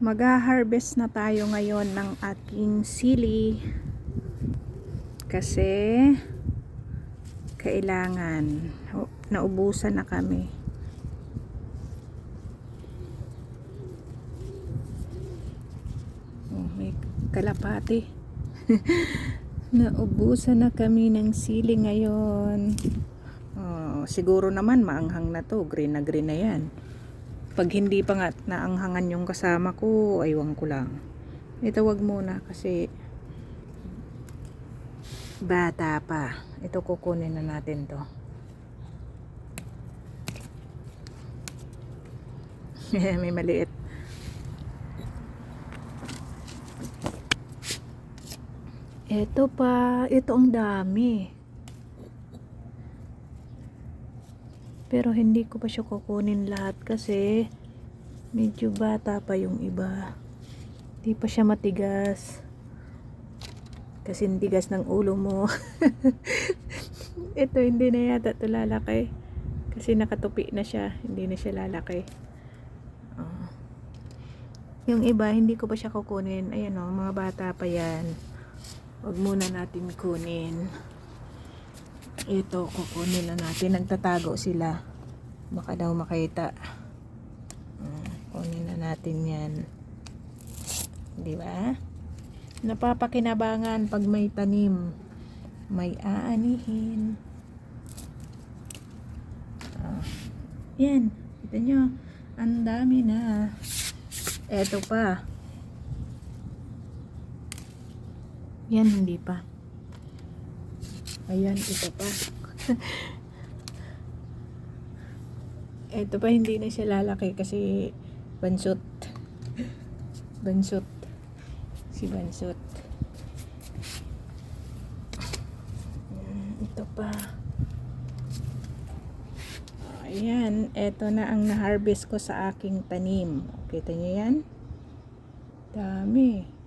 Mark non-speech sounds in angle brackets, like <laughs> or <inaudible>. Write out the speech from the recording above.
Mag-harvest na tayo ngayon ng aking sili. Kasi kailangan naubusan na kami. Oh, may kalapati. <laughs> naubusan na kami ng sili ngayon. Oh, siguro naman maanghang na to. Green na green na yan. Pag hindi pa nga naanghangan yung kasama ko, aywan ko lang. Ito wag muna kasi bata pa. Ito kukunin na natin to. <laughs> May maliit. Ito pa. Ito ang dami. Pero hindi ko pa siya kukunin lahat kasi medyo bata pa yung iba. Hindi pa siya matigas. Kasi tigas ng ulo mo. <laughs> Ito hindi na yata ito lalaki. Kasi nakatupi na siya. Hindi na siya lalaki. Oh. Yung iba, hindi ko pa siya kukunin. Ayan o, mga bata pa yan. Huwag muna natin kunin. Ito, kukunin na natin. Nagtatago sila. Baka daw makita. Mm, Kunin na natin yan. Di ba? Napapakinabangan pag may tanim. May aanihin. Ah, yan. Kita nyo. Ang dami na. Eto pa. Yan, hindi pa. Ayan, ito pa. ito pa, hindi na siya lalaki kasi bansot. Bansot. Si bansot. Ito pa. Ayan, ito na ang na-harvest ko sa aking tanim. Kita niyo yan? Dami.